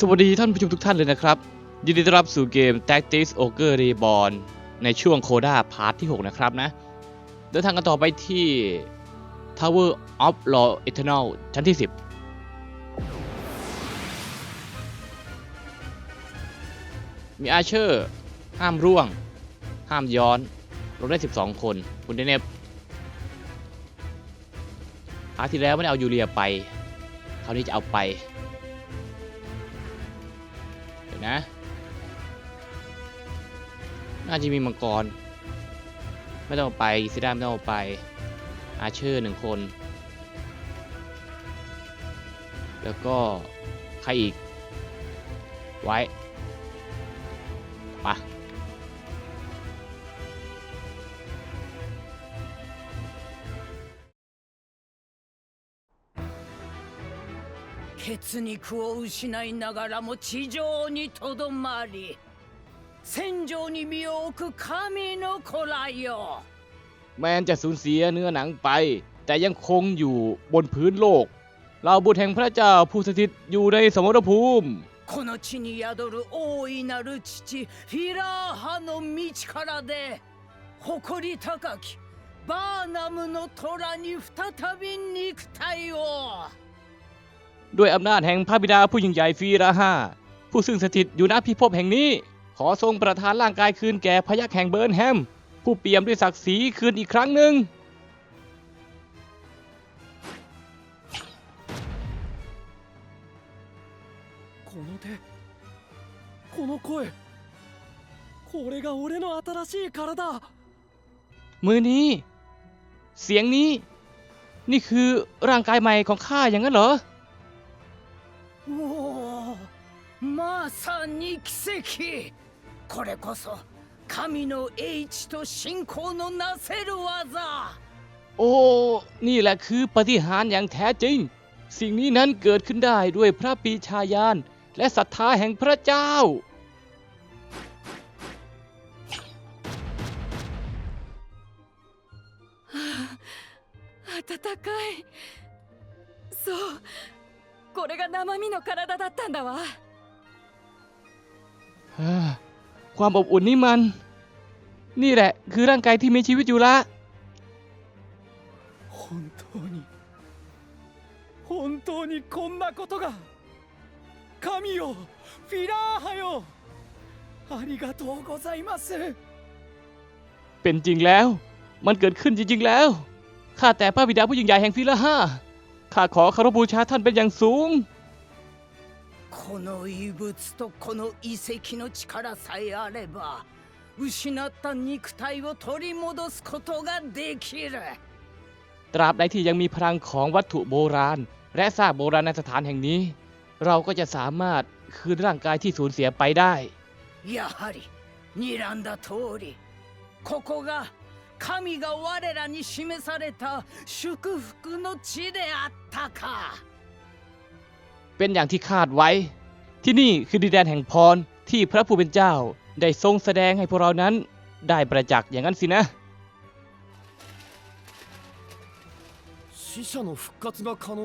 สวัสดีท่านผู้ชมทุกท่านเลยนะครับ ยินดีต้อนรับสู่เกม Tactics Ogre Reborn ในช่วงโคด้าพาร์ทที่ 6 นะครับนะ เดินทางกันต่อไปที่ Tower of Law Eternal ชั้นที่ 10มีอาเชอร์ ห้ามร่วง ห้ามย้อนลงได้ 12 คน คุณเดเนฟพาร์ทที่แล้วไม่ได้เอายูเรียไป คราวนี้จะเอาไป นะ น่าจะมีมังกร ไม่ต้องไปซิด้าไม่ต้องไป อาเชอร์หนึ่งคน แล้วก็ ใครอีก ไว้ปะ 血肉を失いながらも地上にとどまり戦場に身を置く神の子らよ แม้จะสูญเสียเนื้อหนังไป แต่ยังคงอยู่บนพื้นโลก เราบุตรแห่งพระเจ้าผู้สถิตอยู่ในสมรภูมิ この地に宿る大いなる父フィラーハの道からで誇り高きバーナムの虎に再び肉体を ด้วยอำนาจแห่งพระบิดาผู้ยิ่งใหญ่ฟีราฮาผู้ซึ่งสถิตอยู่ณพิภพแห่งนี้ ขอทรงประทานร่างกายคืนแก่พยัคฆ์แห่งเบิร์นแฮม ผู้เปี่ยมด้วยศักดิ์ศรีคืนอีกครั้งหนึ่ง この手この声これが俺の新しい体 มือนี้ เสียงนี้ นี่คือร่างกายใหม่ของข้าอย่างนั้นเหรอ まさに奇跡これこそ神の英知と信仰のなせる技 โอ้ นี่แหละคือปฏิหารย์อย่างแท้จริง สิ่งนี้นั้นเกิดขึ้นได้ด้วยพระปีชาญาณและศรัทธาแห่งพระเจ้า 暖かいそうこれが生身の体だったんだわ ความอบอุ่นนี่มัน นี่แหละ คือร่างกายที่มีชีวิตอยู่ละ本当に本当にこんなことが神よフィラーハよあเป็นจริงแล้ว มันเกิดขึ้นจริง ๆ แล้ว ข้าแต่พระบิดาผู้ยิ่งใหญ่แห่งฟิลาฮาข้าขอคารพบูชาท่านเป็นอย่างสูง この異物とこの遺跡の力さえあれば失った肉体を取り戻すことができる ตราบใดที่ยังมีพลังของวัตถุโบราณ และซากโบราณสถานแห่งนี้ เราก็จะสามารถคืนร่างกายที่สูญเสียไปได้ やはり睨んだ通りここが神が我らに示された祝福の地であったか เป็นอย่างที่คาดไว้ ที่นี่คือดินแดนแห่งพรที่พระผู้เป็นเจ้า ได้ทรงแสดงให้พวกเรานั้นได้ประจักษ์อย่างนั้นสินะ 死者の復活が可能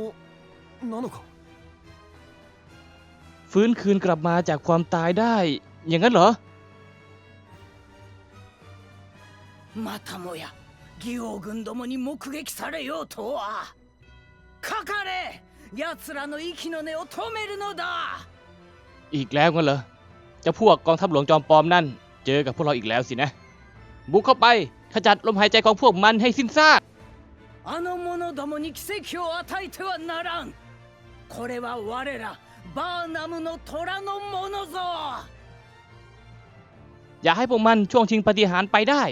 なのか ฟื้นคืนกลับมาจากความตายได้ อย่างนั้นเหรอ またもや義王軍どもに目撃されようとはかかれ 奴らの息の根を止めるのだ อีกแล้วงั้นเหรอเจะพวกกองทัพหลวงจอมปลอมนั่น เจอกับพวกเราอีกแล้วสินะ บุกเข้าไปขจัดลมหายใจของพวกมันให้สิ้นซาก あの者どもに奇跡を与えてはならんこれは我らバーナムの虎のものぞ อย่าให้พวกมันช่วงชิงปฏิหารย์ไปได้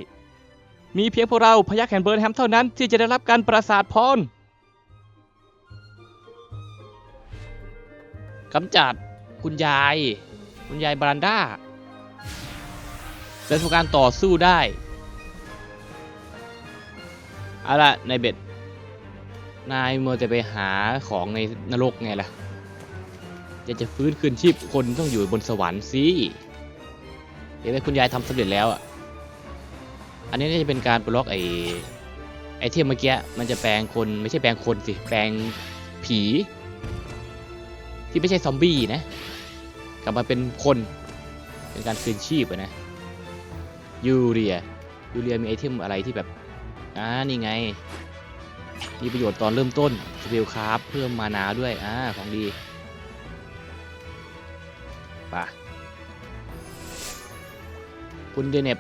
มีเพียงพวกเราพยัคฆ์แห่งเบิร์นแฮมเท่านั้นที่จะได้รับการประสาทพร กำจัดคุณยาย คุณยายบรันด้าและทำการต่อสู้ได้เอาละนายเบ็ด นายมัวแต่ไปหาของในนรกไงล่ะจะจะฟื้นคืนชีพคนต้องอยู่บนสวรรค์สิเห็นไหมคุณยายทำสำเร็จแล้วอะ อันนี้น่าจะเป็นการปลดล็อกไอ้ไอเทมเมื่อกี้มันจะแปลงคนไม่ใช่แปลงคนสิ แปลงผี ที่ไม่ใช่ซอมบี้นะ กลับมาเป็นคนเป็นการคืนชีพนะยูเรียยูเรียมีไอเทมอะไรที่แบบอ่านี่ไง มีประโยชน์ตอนเริ่มต้นสเปลคราฟเพิ่มมานาด้วยอ่าของดีป่ะคุณเดเนบ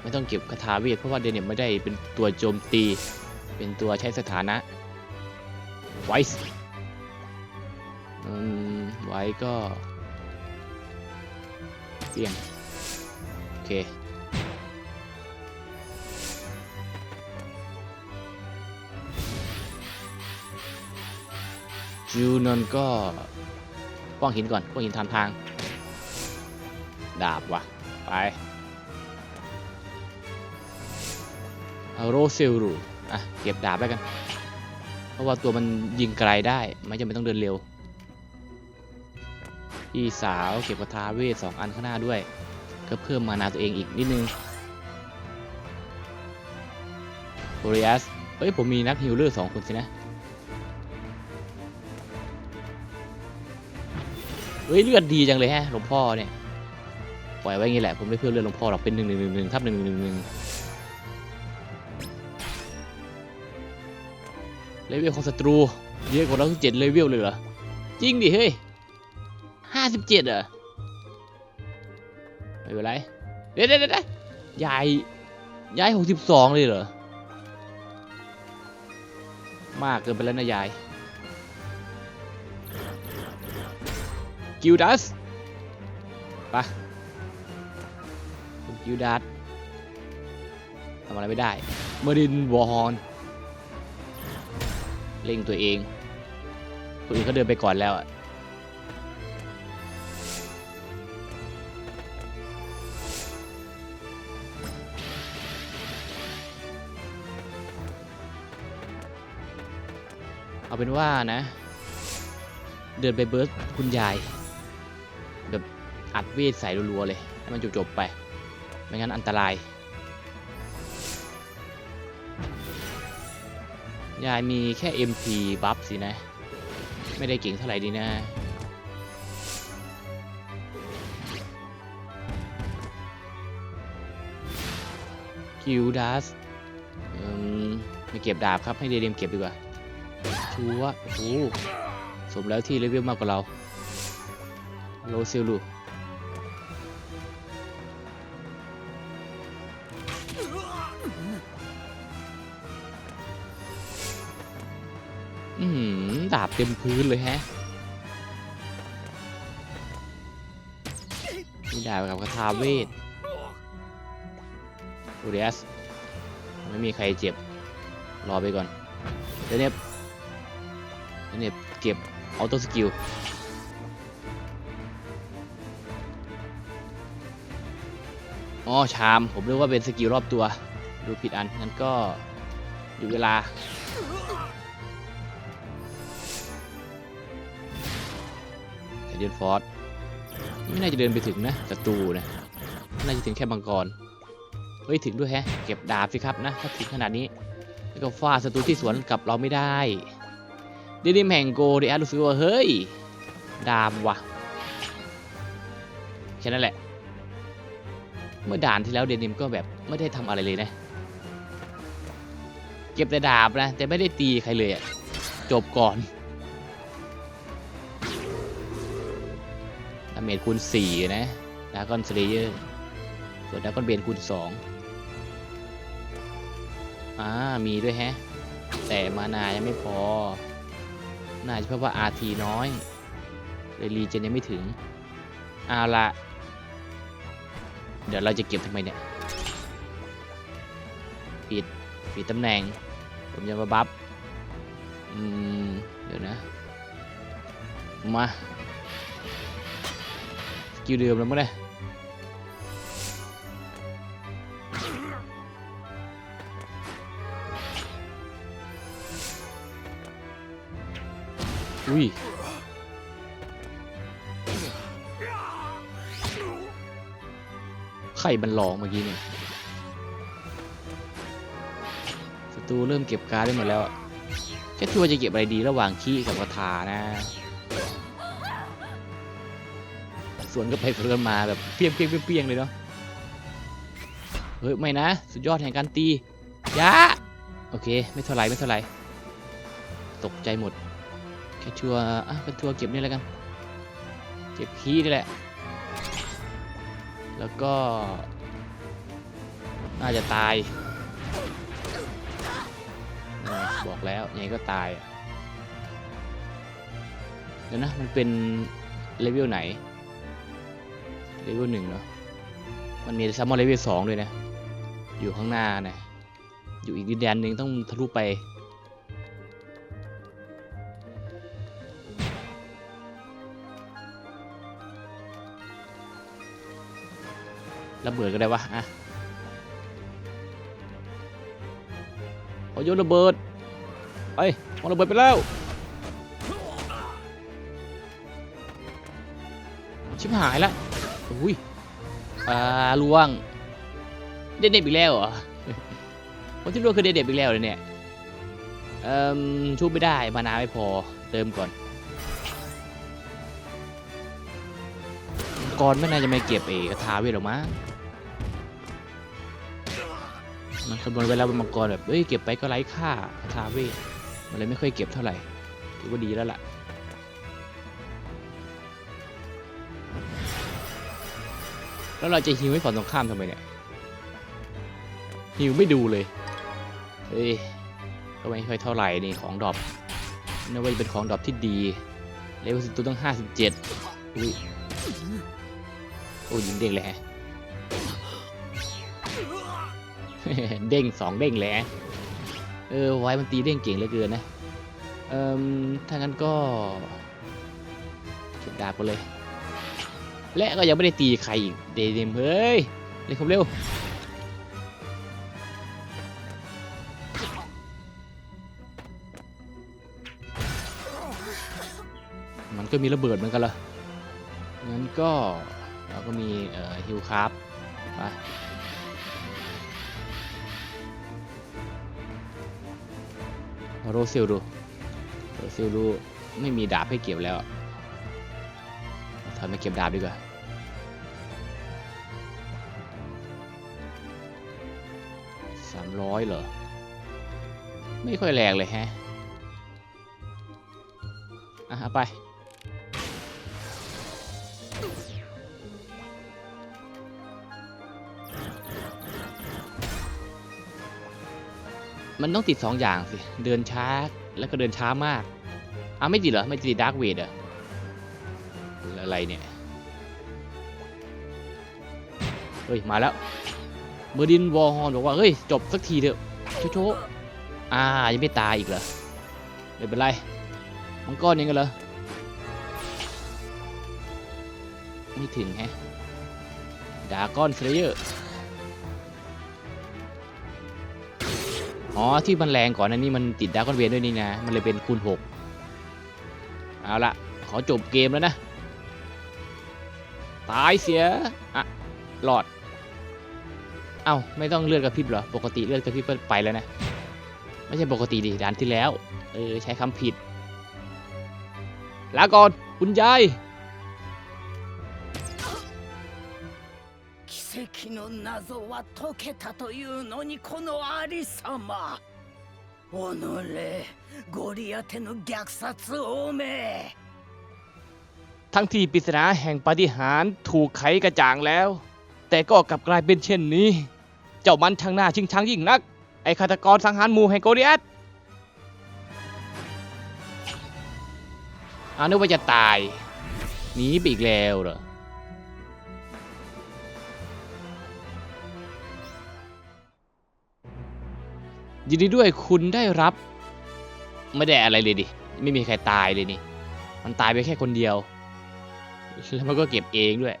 ไม่ต้องเก็บคาถาเวทเพราะว่าเดเนบไม่ได้เป็นตัวโจมตี เป็นตัวใช้สถานะไวส์ อืมไว้ก็เปี่ยนโอเคจูนนก็ป้องหินก่อนป้องหินทำทาง ดาบว่ะ ไปเอาโรเซลรูอะ เก็บดาบแล้วกัน เพราะว่าตัวมันยิงไกลได้ ไม่จำเป็นต้องเดินเร็ว พี่สาวเก็บกระทาเวทสองอันข้างหน้าด้วย ก็เพิ่มมานาตัวเองอีกนิดนึงโบริอัสเฮ้ย ผมมีนักฮิลเลอร์สองคนสินะ เฮ้ย เลือดดีจังเลยฮะหลวงพ่อเนี่ย ปล่อยไว้งี้แหละ ผมไม่เพื่อเลือดหลวงพ่อหรอกเป็นหนึ่งหนึ่งหนึ่งหนึ่งทับหนึ่งหนึ่งหนึ่งเลเวลของศัตรู เยอะกว่าเราทุเจ็ดเลเวลเลยเหรอ จริงดิ เฮ้ย สิบเจ็ดเหรอไม่เป็นไร เดี๋ยวเดี๋ยวเดี๋ยวยายยายหกสิบสองเลยเหรอ มากเกินไปแล้วนะยาย กิลดัสปะคุณกิลดัสทำอะไรไม่ได้เมอรินวอร์ฮอนเล่งตัวเองคนอื่นเขาเดินไปก่อนแล้วอะ เอาเป็นว่านะ เดินไปเบิร์สคุณยาย แบบอัดเวทใส่รัวๆเลยให้มันจบๆไป ไม่งั้นอันตราย ยายมีแค่ MP บัฟสินะ ไม่ได้เก่งเท่าไหร่ดีนะกิลดัสไม่เก็บดาบครับ ให้เดเดมเก็บดีกว่า ชัวโอ้โหสมแล้วที่เลเวลมากกว่าเรา โลซิลลูอืมดาบเต็มพื้นเลยแฮะมีดาบกับคาถาเวทอูเรียสไม่มีใครเจ็บ รอไปก่อน เดี๋ยวเนี้ย เนี้ยเก็บออโต้สกิลอ๋อชาม ผมเรียกว่าเป็นสกิลรอบตัว ดูผิดอัน งั้นก็อยู่เวลา เดียนฟอร์สไม่น่าจะเดินไปถึงนะศัตรูนะ น่าจะถึงแค่บังกร เฮ้ย ถึงด้วยแฮะ เก็บดาบสิครับนะ ถ้าถึงขนาดนี้ แล้วก็ฟาดศัตรูที่สวนกับเราไม่ได้ เดนิมแห่งโกเดียรู้สึกว่าเฮ้ย ดาบว่ะแค่นั้นแหละ เมื่อด่านที่แล้วเดนิมก็แบบไม่ได้ทำอะไรเลยนะ เก็บแต่ดาบนะ แต่ไม่ได้ตีใครเลยอะจบก่อนดาเมจคูณ 4 นะดากอนสเลเยอร์ส่วนดากอนเบนคูณ 2 อ่า มีด้วยแฮะ แต่มานายังไม่พอ น่าจะเพราะว่า RT น้อยเลยรีเจนยังไม่ถึงเอาละเดี๋ยวเราจะเก็บทำไมเนี่ย ปิด ปิดตำแหน่ง ผมจะมาบัฟอืม เดี๋ยวนะ มา สกิลเดิมแล้วมั้งเนี่ย อุ้ยไข่มันร้องเมื่อกี้เนี่ยศัตรูเริ่มเก็บการ์ดได้หมดแล้วแค่ตัวจะเก็บอะไรดีระหว่างขี้กับกระถานะสวนก็ไปสวนกันมาแบบเปี้ยงเปี้ยงเปี้ยงเปี้ยงเลยเนาะเฮ้ยไม่นะ สุดยอดแห่งการตียะโอเค ไม่เท่าไรไม่เท่าไรตกใจหมด แค่ชัวอะก็ชัวเก็บนี่แล้วกัน เก็บคีนี่แหละ แล้วก็ น่าจะตายบอกแล้วยังไงก็ตายเดี๋ยวนะ มันเป็นเลเวลไหน เลเวลหนึ่งเนาะ มันมีซัมมอนเลเวลสองด้วยนะ อยู่ข้างหน้านะ อยู่อีกดินแดนหนึ่งต้องทะลุไป ระเบิดก็ได้วะอะเอโยนระเบิด ไปเอาระเบิดไปแล้ว ชิบหายละอุ้ยอ่าล่วง เด็ดเด็บอีกแล้วเหรอคนที่ล่วงคือเด็ดเด็บอีกแล้วเลยเนี่ยเอ่มชุบไม่ได้มานาไม่พอเติมก่อน ก่อนไม่น่าจะไม่เก็บเอกทาเวทหรอกมั้ง มันคำนวณไว้แล้วมังกรแบบเอ้ยเก็บไปก็ไร้ค่าทาเวทมันเลยไม่ค่อยเก็บเท่าไหร่ถือว่าดีแล้วล่ะแล้วเราจะฮิวให้ฝั่งตรงข้ามทำไมเนี่ยฮิวไม่ดูเลยเฮ้ยก็ไม่ค่อยเท่าไหร่นี่ของดรอปนึกว่าจะเป็นของดรอปที่ดีเลเวลสุดตัวต้อง57อุ้ยโอ้ยยิงเด้งเลยฮะ เด้งสองเด้งแหละเออไว้มันตีเด้งเก่งเหลือเกินนะเอ่มถ้างั้นก็เก็บดาบไปเลย และก็ยังไม่ได้ตีใครอีกเดเดมเฮ้ยเร็วเร็วมันก็มีระเบิดเหมือนกันเหรองั้นก็เราก็มีเอ่อฮิวคราฟไป โรซิลดูโรซิลดูไม่มีดาบให้เก็บแล้วถอยมาเก็บดาบดีกว่าสามร้อยเหรอ ไม่ค่อยแรงเลยแฮะ อะไป มันต้องติดสองอย่างสิ เดินช้าแล้วก็เดินช้ามากอ้าไม่ติดเหรอ ไม่ติดดาร์กเวทเหรอหรือะไรเนี่ย เฮ้ย มาแล้วเมอร์ดินวอลฮอนบอกว่า เฮ้ย จบสักทีเถอะโชว์อ่า ยังไม่ตายอีกเหรอไม่เป็นไร มังกรยังกันเหรอ ไม่ถึงแฮะดาก้อนสเลเยอร์ อ๋อที่มันแรงก่อนอันนี้มันติดดาก้อนเวนด้วยนี่นะ มันเลยเป็นคูณ6เอาละขอจบเกมแล้วนะ ตายเสีย อะหลอด เอ้าไม่ต้องเลือดกระพริบเหรอ ปกติเลือดกระพริบก็ไปแล้วนะ ไม่ใช่ปกติดิด่านที่แล้ว เออ ใช้คำผิด ลาก่อนคุณยาย 奇跡の謎は解けたというのにこのありさま己ゴリアテの虐殺おめ ทั้งที่ปริศนาแห่งปาฏิหาริย์ถูกไขกระจ่างแล้ว แต่ก็กลับกลายเป็นเช่นนี้ เจ้ามันช่างหน้าชิงชังยิ่งนัก ไอ้ฆาตกรสังหารหมู่แห่งโกริอัตอานึกว่าจะตาย หนีไปอีกแล้วเหรอ ยินดีด้วยคุณได้รับ ไม่ได้อะไรเลยดิ ไม่มีใครตายเลยนี่ มันตายไปแค่คนเดียว แล้วมันก็เก็บเองด้วย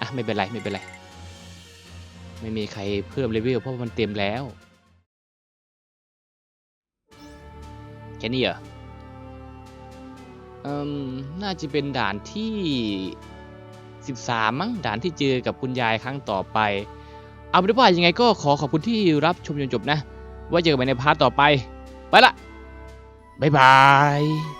อะไม่เป็นไรไม่เป็นไร ไม่มีใครเพิ่มเลเวลเพราะมันเต็มแล้วแค่นี้เหรออืมน่าจะเป็นด่านที่ 13 มั้งด่านที่เจอกับคุณยายครั้งต่อไป เอาเป็นว่ายังไงก็ขอขอบคุณที่รับชมจนจบนะ ว่าเจอกันใหม่ในพาร์ทต่อไป ไปละบ๊ายบาย